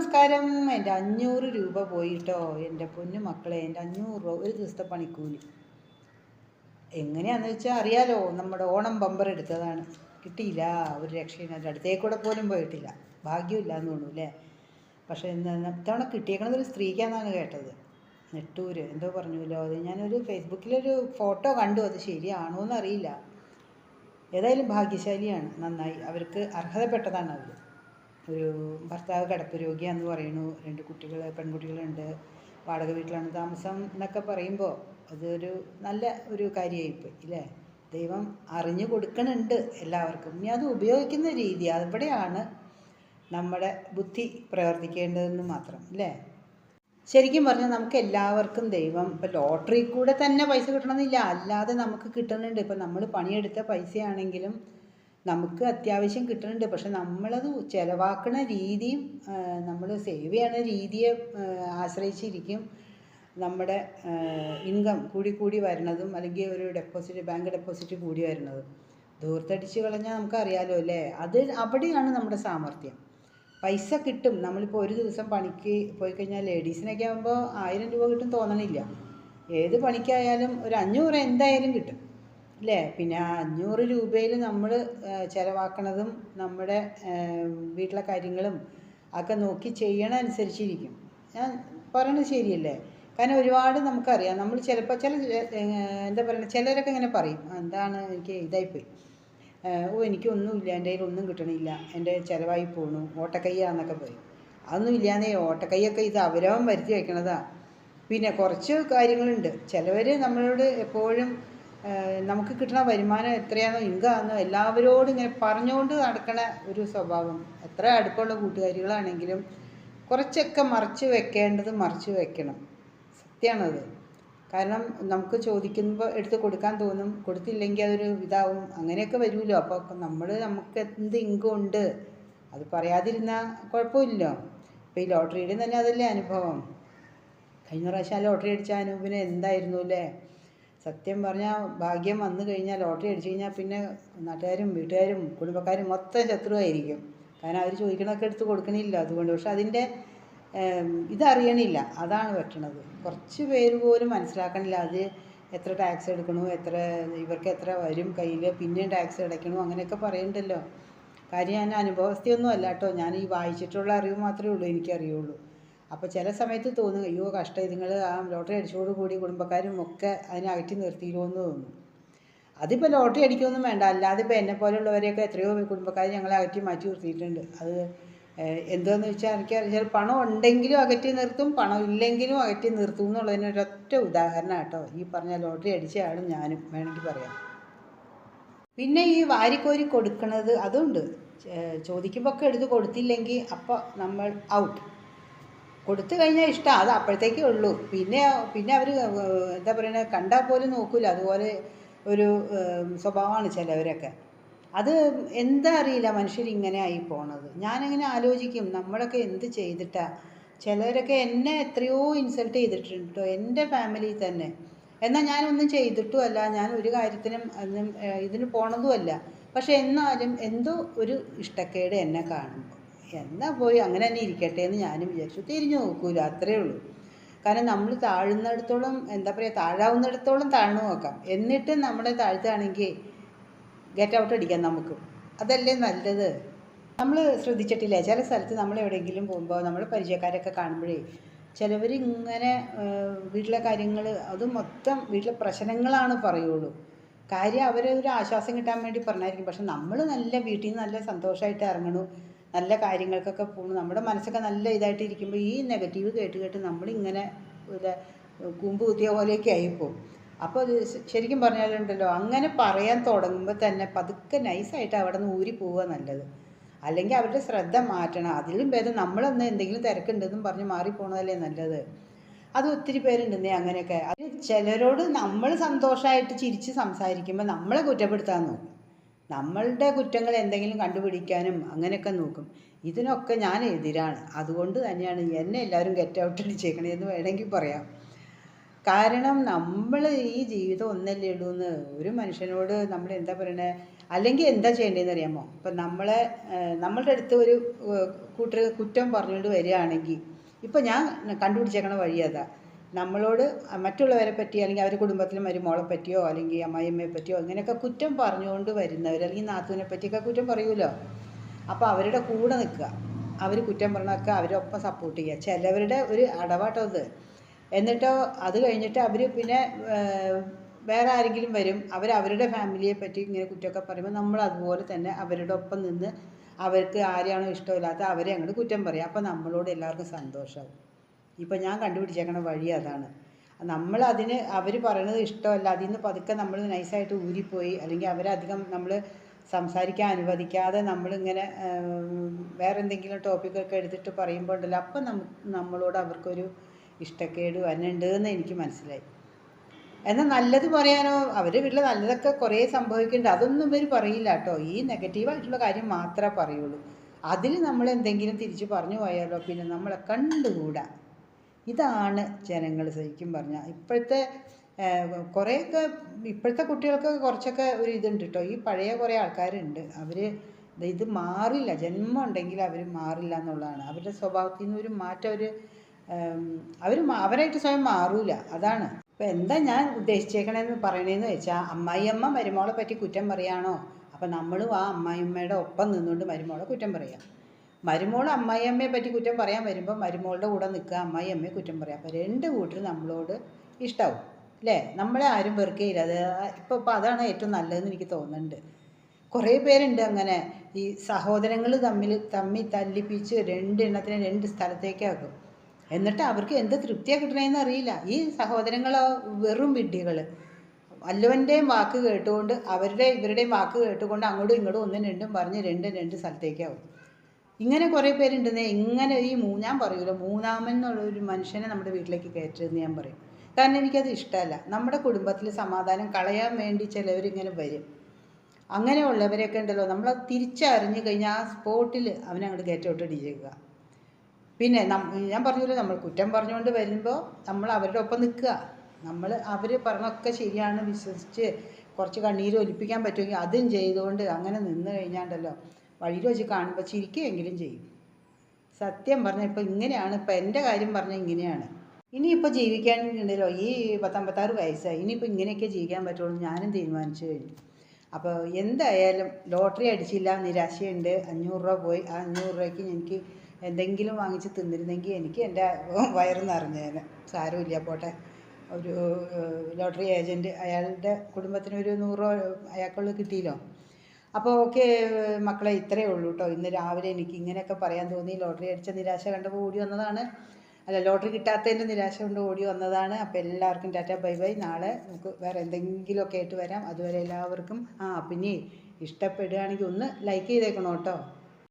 നമസ്കാരം എന്റെ അഞ്ഞൂറ് രൂപ പോയിട്ടോ? എന്റെ പൊന്നു മക്കളെ എന്റെ അഞ്ഞൂറ് രൂപ ഒരു ദിവസത്തെ പണിക്കൂലി. എങ്ങനെയാണെന്ന് വെച്ചാൽ അറിയാലോ നമ്മുടെ ഓണം ബമ്പർ എടുത്തതാണ്. കിട്ടിയില്ല ഒരു രക്ഷയില്ല എന്റെ അടുത്തേക്കൂടെ പോലും പോയിട്ടില്ല. ഭാഗ്യമില്ല എന്ന് തോന്നുന്നു അല്ലേ? പക്ഷേ ഇത്തവണ കിട്ടിയേക്കണത് ഒരു സ്ത്രീക്കാന്നാണ് കേട്ടത്. നെട്ടൂര് എന്തോ പറഞ്ഞല്ലോ അത്. ഞാനൊരു ഫേസ്ബുക്കിലൊരു ഫോട്ടോ കണ്ടു അത് ശരിയാണോ എന്നറിയില്ല ഏതായാലും ഭാഗ്യശാലിയാണ് നന്നായി. അവർക്ക് അർഹതപ്പെട്ടതാണ് അവർ ഒരു ഭർത്താവ് കിടപ്പ് രോഗിയാന്ന് പറയുന്നു. രണ്ട് കുട്ടികൾ പെൺകുട്ടികളുണ്ട്. വാടക വീട്ടിലാണ് താമസം എന്നൊക്കെ പറയുമ്പോൾ അതൊരു നല്ല ഒരു കാര്യമായിപ്പോയി ഇല്ലേ? ദൈവം അറിഞ്ഞു കൊടുക്കണുണ്ട് എല്ലാവർക്കും. ഇനി അത് ഉപയോഗിക്കുന്ന രീതി അവിടെയാണ് നമ്മുടെ ബുദ്ധി പ്രവർത്തിക്കേണ്ടതെന്ന് മാത്രം അല്ലേ ശരിക്കും പറഞ്ഞാൽ നമുക്ക് എല്ലാവർക്കും ദൈവം ഇപ്പോൾ ലോട്ടറി കൂടെ തന്നെ പൈസ കിട്ടണമെന്നില്ല. അല്ലാതെ നമുക്ക് കിട്ടുന്നുണ്ട്. ഇപ്പം നമ്മൾ പണിയെടുത്ത പൈസയാണെങ്കിലും നമുക്ക് അത്യാവശ്യം കിട്ടുന്നുണ്ട്. പക്ഷെ നമ്മളത് ചിലവാക്കണ രീതിയും നമ്മൾ സേവ് ചെയ്യണ രീതിയെ ആശ്രയിച്ചിരിക്കും. നമ്മുടെ ഇൻകം കൂടി കൂടി വരുന്നതും അല്ലെങ്കിൽ ഒരു ഡെപ്പോസിറ്റ് ബാങ്ക് ഡെപ്പോസിറ്റ് കൂടി വരുന്നതും. ധൂർത്തടിച്ച് കളഞ്ഞാൽ നമുക്കറിയാലോ അല്ലേ? അത് അവിടെയാണ് നമ്മുടെ സാമർഥ്യം. പൈസ കിട്ടും. നമ്മളിപ്പോൾ ഒരു ദിവസം പണിക്ക് പോയി കഴിഞ്ഞാൽ ലേഡീസിനൊക്കെ ആകുമ്പോൾ ആയിരം രൂപ കിട്ടും തോന്നണില്ല. ഏത് പണിക്കായാലും ഒരു അഞ്ഞൂറ് എന്തായാലും കിട്ടും. അല്ലേ പിന്നെ അഞ്ഞൂറ് രൂപയിൽ നമ്മൾ ചിലവാക്കണതും നമ്മുടെ വീട്ടിലെ കാര്യങ്ങളും ഒക്കെ നോക്കി ചെയ്യണ അനുസരിച്ചിരിക്കും ഞാൻ പറയണത് ശരിയല്ലേ? കാരണം ഒരുപാട് നമുക്കറിയാം. നമ്മൾ ചിലപ്പോൾ ചില എന്താ പറയുക ചിലരൊക്കെ ഇങ്ങനെ പറയും. എന്താണ് എനിക്ക് ഇതായിപ്പോയി. ഓ എനിക്കൊന്നുമില്ല എന്റെ കയ്യിൽ ഒന്നും കിട്ടണില്ല. എന്റെ ചിലവായി പോണു. ഓട്ടക്കയ്യാന്നൊക്കെ പറയും. അതൊന്നും ഇല്ലാന്നേ. ഓട്ടക്കയ്യൊക്കെ ഇത് അവരവൻ വരുത്തി വെക്കണതാ. പിന്നെ കുറച്ച് കാര്യങ്ങളുണ്ട്. ചിലവർ നമ്മളോട് എപ്പോഴും നമുക്ക് കിട്ടുന്ന വരുമാനം എത്രയാണോ ഇൻകാന്നോ എല്ലാവരോടും ഇങ്ങനെ പറഞ്ഞുകൊണ്ട് നടക്കണ ഒരു സ്വഭാവം. എത്ര അടുപ്പമുള്ള കൂട്ടുകാരികളാണെങ്കിലും കുറച്ചൊക്കെ മറച്ചു വെക്കേണ്ടത് മറച്ചു വെക്കണം. സത്യമാണത് കാരണം നമുക്ക് ചോദിക്കുമ്പോൾ എടുത്ത് കൊടുക്കാൻ തോന്നും കൊടുത്തില്ലെങ്കിൽ അതൊരു ഇതാവും അങ്ങനെയൊക്കെ വരുമല്ലോ. അപ്പോൾ നമ്മൾ നമുക്ക് എന്ത് ഇൻകം ഉണ്ട്? അത് പറയാതിരുന്നാൽ കുഴപ്പമില്ലല്ലോ ഇപ്പോൾ ഈ ലോട്ടറിയുടെ തന്നെ അതല്ലേ അനുഭവം. കഴിഞ്ഞ പ്രാവശ്യം ആ ലോട്ടറി അടിച്ച അനൂപിന് എന്തായിരുന്നു അല്ലേ? സത്യം പറഞ്ഞാൽ ഭാഗ്യം വന്നു കഴിഞ്ഞാൽ ലോട്ടറി അടിച്ചു കഴിഞ്ഞാൽ പിന്നെ നാട്ടുകാരും വീട്ടുകാരും കുടുംബക്കാരും മൊത്തം ശത്രുവായിരിക്കും. കാരണം അവർ ചോദിക്കണതൊക്കെ എടുത്ത് കൊടുക്കണില്ല അതുകൊണ്ട്. പക്ഷെ അതിന്റെ ഇതറിയണില്ല അതാണ് പറ്റണത്. കുറച്ച് പേര് പോലും മനസ്സിലാക്കണില്ല അത് എത്ര ടാക്സ് എടുക്കണു എത്ര ഇവർക്ക് എത്ര വരും കയ്യിൽ പിന്നെയും ടാക്സ് അടയ്ക്കണു അങ്ങനെയൊക്കെ പറയുന്നുണ്ടല്ലോ കാര്യം ഞാൻ അനുഭവസ്ഥയൊന്നും അല്ല കേട്ടോ. ഞാൻ ഈ വായിച്ചിട്ടുള്ള അറിവ് മാത്രമേ ഉള്ളൂ എനിക്കറിയുള്ളൂ. അപ്പോൾ ചില സമയത്ത് തോന്നും അയ്യോ കഷ്ടം. ഇതുങ്ങൾ ആ ലോട്ടറി അടിച്ചോട് കൂടി കുടുംബക്കാരും ഒക്കെ അതിനെ അകറ്റി നിർത്തിയില്ലോ എന്ന് തോന്നും. അതിപ്പോൾ ലോട്ടറി അടിക്കൊന്നും വേണ്ട. അല്ലാതെ ഇപ്പോൾ എന്നെ പോലെയുള്ളവരെയൊക്കെ എത്രയോ കുടുംബക്കാർ ഞങ്ങളെ അകറ്റി മാറ്റി നിർത്തിയിട്ടുണ്ട്. അത് എന്താന്ന് വെച്ചാൽ എനിക്ക് അറിയാം പണം ഉണ്ടെങ്കിലും അകറ്റി നിർത്തും പണം ഇല്ലെങ്കിലും അകറ്റി നിർത്തും എന്നുള്ളതിന് ഒരൊറ്റ ഉദാഹരണം കേട്ടോ ഈ പറഞ്ഞ ലോട്ടറി അടിച്ച ആളും ഞാനും വേണമെങ്കിൽ പറയാം. പിന്നെ ഈ വാരിക്കോരി കൊടുക്കുന്നത് അതുണ്ട്. ചോദിക്കുമ്പോൾ ഒക്കെ എടുത്ത് കൊടുത്തില്ലെങ്കിൽ അപ്പോൾ നമ്മൾ ഔട്ട്. കൊടുത്തു കഴിഞ്ഞാൽ ഇഷ്ടം. അത് അപ്പോഴത്തേക്കേ ഉള്ളൂ. പിന്നെ പിന്നെ അവർ എന്താ പറയുക കണ്ടാൽ പോലും നോക്കില്ല അതുപോലെ ഒരു സ്വഭാവമാണ് ചിലവരൊക്കെ. അത് എന്താ അറിയില്ല. മനുഷ്യരിങ്ങനെ ആയി പോണത്. ഞാനങ്ങനെ ആലോചിക്കും. നമ്മളൊക്കെ എന്ത് ചെയ്തിട്ടാ? ചിലരൊക്കെ എന്നെ എത്രയോ ഇൻസൾട്ട് ചെയ്തിട്ടുണ്ട് കേട്ടോ എന്റെ ഫാമിലി തന്നെ. എന്നാൽ ഞാനൊന്നും ചെയ്തിട്ടും അല്ല ഞാൻ ഒരു കാര്യത്തിനും ഏഹ്, ഇതിന് പോണതുമല്ല. പക്ഷെ എന്നാലും എന്തോ ഒരു ഇഷ്ടക്കേട് എന്നെ കാണുമ്പോൾ. എന്നാ പോയി അങ്ങനെ തന്നെ ഇരിക്കട്ടെ എന്ന് ഞാനും വിചാരിച്ചു. തിരിഞ്ഞു നോക്കൂല അത്രേ ഉള്ളൂ. കാരണം നമ്മൾ താഴുന്നിടത്തോളം എന്താ പറയുക താഴാവുന്നിടത്തോളം താഴ്ന്നു നോക്കാം. എന്നിട്ട് നമ്മളെ താഴ്ത്തുകയാണെങ്കിൽ ഗെറ്റ് ഔട്ട് അടിക്കാം നമുക്ക്. അതല്ലേ നല്ലത്? നമ്മൾ ശ്രദ്ധിച്ചിട്ടില്ല? ചില സ്ഥലത്ത് നമ്മൾ എവിടെയെങ്കിലും പോകുമ്പോൾ നമ്മൾ പരിചയക്കാരൊക്കെ കാണുമ്പോഴേ ചിലവർ ഇങ്ങനെ വീട്ടിലെ കാര്യങ്ങൾ അത് മൊത്തം വീട്ടിലെ പ്രശ്നങ്ങളാണ് പറയുള്ളൂ. കാര്യം ഒരു ആശ്വാസം കിട്ടാൻ വേണ്ടി പറഞ്ഞായിരിക്കും. പക്ഷെ നമ്മൾ നല്ല വീട്ടിൽ നിന്ന് നല്ല സന്തോഷമായിട്ട് ഇറങ്ങണു. നല്ല കാര്യങ്ങൾക്കൊക്കെ പോകുന്നു നമ്മുടെ മനസ്സൊക്കെ നല്ല ഇതായിട്ട് ഇരിക്കുമ്പോൾ ഈ നെഗറ്റീവ് കേട്ട് കേട്ട് നമ്മളിങ്ങനെ കൂമ്പ് കുത്തിയ പോലെയൊക്കെ ആയിപ്പോവും. അപ്പോൾ അത് ശരിക്കും പറഞ്ഞാലുണ്ടല്ലോ അങ്ങനെ പറയാൻ തുടങ്ങുമ്പോൾ തന്നെ പതുക്കെ നൈസായിട്ട് അവിടെ നിന്ന് ഊരി പോവുക നല്ലത്. അല്ലെങ്കിൽ അവരുടെ ശ്രദ്ധ മാറ്റണം. അതിലും ഭേദം നമ്മളൊന്ന് എന്തെങ്കിലും തിരക്കുണ്ടെന്നും പറഞ്ഞ് മാറിപ്പോണതല്ലേ നല്ലത്. അത് ഒത്തിരി പേരുണ്ടെന്നേ അങ്ങനെയൊക്കെ. അത് ചിലരോട് നമ്മൾ സന്തോഷമായിട്ട് ചിരിച്ച് സംസാരിക്കുമ്പോൾ നമ്മളെ കുറ്റപ്പെടുത്താൻ നോക്കും. നമ്മളുടെ കുറ്റങ്ങൾ എന്തെങ്കിലും കണ്ടുപിടിക്കാനും അങ്ങനെയൊക്കെ നോക്കും. ഇതിനൊക്കെ ഞാൻ എതിരാണ്. അതുകൊണ്ട് തന്നെയാണ് എന്നെ എല്ലാവരും ഗെറ്റ് ഔട്ട് അടിച്ചേക്കണേന്ന് വേണമെങ്കിൽ പറയാം. കാരണം നമ്മൾ ഈ ജീവിതം ഒന്നല്ലേ ഉള്ളൂ എന്ന് ഒരു മനുഷ്യനോട് നമ്മൾ എന്താ പറയണേ? അല്ലെങ്കിൽ എന്താ ചെയ്യേണ്ടതെന്ന് അറിയാമോ? ഇപ്പം നമ്മളെ നമ്മളുടെ അടുത്ത് ഒരു കൂട്ടർ കുറ്റം പറഞ്ഞുകൊണ്ട് വരികയാണെങ്കിൽ ഇപ്പം ഞാൻ കണ്ടുപിടിച്ചേക്കണ വഴി അതാ. നമ്മളോട് മറ്റുള്ളവരെ പറ്റി അല്ലെങ്കിൽ അവരുടെ കുടുംബത്തിലെ മരുമോളെ പറ്റിയോ അല്ലെങ്കിൽ അമ്മായിയമ്മയെ പറ്റിയോ അങ്ങനെയൊക്കെ കുറ്റം പറഞ്ഞുകൊണ്ട് വരുന്നവർ അല്ലെങ്കിൽ നാത്തുവിനെ പറ്റിയൊക്കെ കുറ്റം പറയുമല്ലോ അപ്പോൾ അവരുടെ കൂടെ നിൽക്കുക. അവർ കുറ്റം പറഞ്ഞൊക്കെ അവരൊപ്പം സപ്പോർട്ട് ചെയ്യുക. ചിലവരുടെ ഒരു അടവാട്ടോ അത്. എന്നിട്ടോ അത് കഴിഞ്ഞിട്ട് അവർ പിന്നെ വേറെ ആരെങ്കിലും വരും അവർ അവരുടെ ഫാമിലിയെ പറ്റി ഇങ്ങനെ കുറ്റമൊക്കെ പറയുമ്പോൾ നമ്മൾ അതുപോലെ തന്നെ അവരുടെ ഒപ്പം നിന്ന് അവർക്ക് ആരെയാണോ ഇഷ്ടമില്ലാത്ത അവരെ അങ്ങോട്ട് കുറ്റം പറയും. അപ്പോൾ നമ്മളോട് എല്ലാവർക്കും സന്തോഷമാവും ഇപ്പം ഞാൻ കണ്ടുപിടിച്ചേക്കണ വഴി അതാണ്. നമ്മൾ അതിന് അവർ പറയണത് ഇഷ്ടമല്ല അതിൽ നിന്ന് പതുക്കെ നമ്മൾ നൈസായിട്ട് ഊരിപ്പോയി അല്ലെങ്കിൽ അവരധികം നമ്മൾ സംസാരിക്കാൻ അനുവദിക്കാതെ നമ്മളിങ്ങനെ വേറെ എന്തെങ്കിലും ടോപ്പിക്കൊക്കെ എടുത്തിട്ട് പറയുമ്പോൾ ഉണ്ടല്ലോ അപ്പം നമ്മളോട് അവർക്കൊരു ഇഷ്ടക്കേട് വന്നുണ്ട് എന്ന് എനിക്ക് മനസ്സിലായി. എന്നാൽ നല്ലത് പറയാനോ അവർ വീട്ടിൽ നല്ലതൊക്കെ കുറേ സംഭവിക്കുന്നുണ്ട്. അതൊന്നും ഇവർ പറയില്ല കേട്ടോ. ഈ നെഗറ്റീവായിട്ടുള്ള കാര്യം മാത്രമേ പറയുള്ളൂ. അതിൽ നമ്മൾ എന്തെങ്കിലും തിരിച്ച് പറഞ്ഞു പോയാലോ പിന്നെ നമ്മളെ കണ്ടുകൂടാ. ഇതാണ് ജനങ്ങൾ ശരിക്കും പറഞ്ഞാൽ ഇപ്പോഴത്തെ കുറേയൊക്കെ ഇപ്പോഴത്തെ കുട്ടികൾക്ക് കുറച്ചൊക്കെ ഒരു ഇതുണ്ട് കേട്ടോ ഈ പഴയ കുറേ ആൾക്കാരുണ്ട്. അവർ ഇത് മാറില്ല. ജന്മം ഉണ്ടെങ്കിൽ അവർ മാറില്ല എന്നുള്ളതാണ്. അവരുടെ സ്വഭാവത്തിൽ നിന്ന് ഒരു മാറ്റം അവർ അവർ അവരായിട്ട് സ്വയം മാറൂല. അതാണ്. ഇപ്പം എന്താ ഞാൻ ഉദ്ദേശിച്ചേക്കണേന്ന് പറയണേന്ന് വെച്ചാൽ അമ്മായിയമ്മ മരുമോളെ പറ്റി കുറ്റം പറയാണോ? അപ്പം നമ്മളും ആ അമ്മായിയമ്മയുടെ ഒപ്പം നിന്നുകൊണ്ട് മരുമോളെ കുറ്റം പറയാം. മരുമോൾ അമ്മായിയമ്മയെ പറ്റി കുറ്റം പറയാൻ വരുമ്പോൾ മരുമോളുടെ കൂടെ നിൽക്കുക അമ്മായിയമ്മയെ കുറ്റം പറയാം. അപ്പോൾ രണ്ട് കൂട്ടരും നമ്മളോട് ഇഷ്ടാവും അല്ലേ? നമ്മളെ ആരും വെറുക്കയില്ല അത് ഇപ്പോൾ ഇപ്പോൾ അതാണ് ഏറ്റവും നല്ലതെന്ന് എനിക്ക് തോന്നുന്നുണ്ട്. കുറേ പേരുണ്ട് അങ്ങനെ. ഈ സഹോദരങ്ങൾ തമ്മിൽ തമ്മിൽ തല്ലിപ്പിച്ച് രണ്ടെണ്ണത്തിനെ രണ്ട് സ്ഥലത്തേക്കാക്കും. എന്നിട്ട് അവർക്ക് എന്ത് തൃപ്തിയാണ് കിട്ടണേന്ന് അറിയില്ല. ഈ സഹോദരങ്ങളോ വെറും വിഡ്ഢികൾ വല്ലവന്റെയും വാക്ക് കേട്ടുകൊണ്ട് അവരുടെ ഇവരുടെയും വാക്ക് കേട്ടുകൊണ്ട് അങ്ങോട്ടും ഇങ്ങോട്ടും ഒന്നും രണ്ടും പറഞ്ഞ് രണ്ടും രണ്ട് സ്ഥലത്തേക്കാവും. ഇങ്ങനെ കുറേ പേരുണ്ടെന്നേ ഇങ്ങനെ ഈ മൂ ഞാൻ പറയൂല മൂന്നാമൻ എന്നുള്ള ഒരു മനുഷ്യനെ നമ്മുടെ വീട്ടിലേക്ക് കയറ്റരുതെന്ന് ഞാൻ പറയും. കാരണം എനിക്കത് ഇഷ്ടമല്ല. നമ്മുടെ കുടുംബത്തിൽ സമാധാനം കളയാൻ വേണ്ടി ചിലവരിങ്ങനെ വരും. അങ്ങനെയുള്ളവരൊക്കെ ഉണ്ടല്ലോ നമ്മൾ തിരിച്ചറിഞ്ഞു കഴിഞ്ഞാൽ ആ സ്പോട്ടിൽ അവനെ അങ്ങോട്ട് കയറ്റോട്ട് ഇടിച്ചേക്കുക പിന്നെ ഞാൻ പറഞ്ഞല്ലോ നമ്മൾ കുറ്റം പറഞ്ഞുകൊണ്ട് വരുമ്പോൾ നമ്മൾ അവരുടെ ഒപ്പം നിൽക്കുക. നമ്മൾ അവർ പറഞ്ഞൊക്കെ ശരിയാണ് വിശ്വസിച്ച് കുറച്ച് കണ്ണീര് ഒലിപ്പിക്കാൻ പറ്റുമെങ്കിൽ അതും ചെയ്തുകൊണ്ട് അങ്ങനെ നിന്ന് കഴിഞ്ഞാണ്ടല്ലോ വഴിയിൽ വെച്ച് കാണുമ്പോൾ ചിരിക്കുകയെങ്കിലും ചെയ്യും. സത്യം പറഞ്ഞാൽ ഇപ്പോൾ ഇങ്ങനെയാണ് ഇപ്പോൾ എന്റെ കാര്യം പറഞ്ഞാൽ ഇങ്ങനെയാണ്. ഇനിയിപ്പോൾ ജീവിക്കാനുണ്ടല്ലോ ഈ പത്തമ്പത്താറ് വയസ്സായി ഇനിയിപ്പോൾ ഇങ്ങനെയൊക്കെ ജീവിക്കാൻ പറ്റുള്ളൂ ഞാനും തീരുമാനിച്ചു കഴിഞ്ഞു. അപ്പോൾ എന്തായാലും ലോട്ടറി അടിച്ചില്ല നിരാശയുണ്ട്. അഞ്ഞൂറ് രൂപ പോയി. ആ അഞ്ഞൂറ് രൂപയ്ക്ക് എനിക്ക് എന്തെങ്കിലും വാങ്ങിച്ച് തിന്നിരുന്നെങ്കിൽ എനിക്ക് എന്റെ വയറ് നിറഞ്ഞേനെ. സാരമില്ല പോട്ടെ. ഒരു ലോട്ടറി ഏജന്റ് അയാളുടെ കുടുംബത്തിന് ഒരു നൂറ് രൂപ അയാൾക്കുള്ള കിട്ടിയല്ലോ? അപ്പോൾ ഓക്കെ മക്കളെ ഇത്രയേ ഉള്ളൂ കേട്ടോ ഇന്ന് രാവിലെ എനിക്ക് ഇങ്ങനെയൊക്കെ പറയാൻ തോന്നി. ലോട്ടറി അടിച്ച നിരാശ കണ്ടപ്പോൾ ഓടി വന്നതാണ്. അല്ല ലോട്ടറി കിട്ടാത്തതിന്റെ നിരാശ കൊണ്ട് ഓടി വന്നതാണ്. അപ്പോൾ എല്ലാവർക്കും ടാറ്റ ബൈ ബൈ. നാളെ നമുക്ക് വേറെ എന്തെങ്കിലുമൊക്കെ ആയിട്ട് വരാം. അതുവരെ എല്ലാവർക്കും ആ പിന്നെ ഇഷ്ടപ്പെടുകയാണെങ്കിൽ ഒന്ന് ലൈക്ക് ചെയ്തേക്കണം കേട്ടോ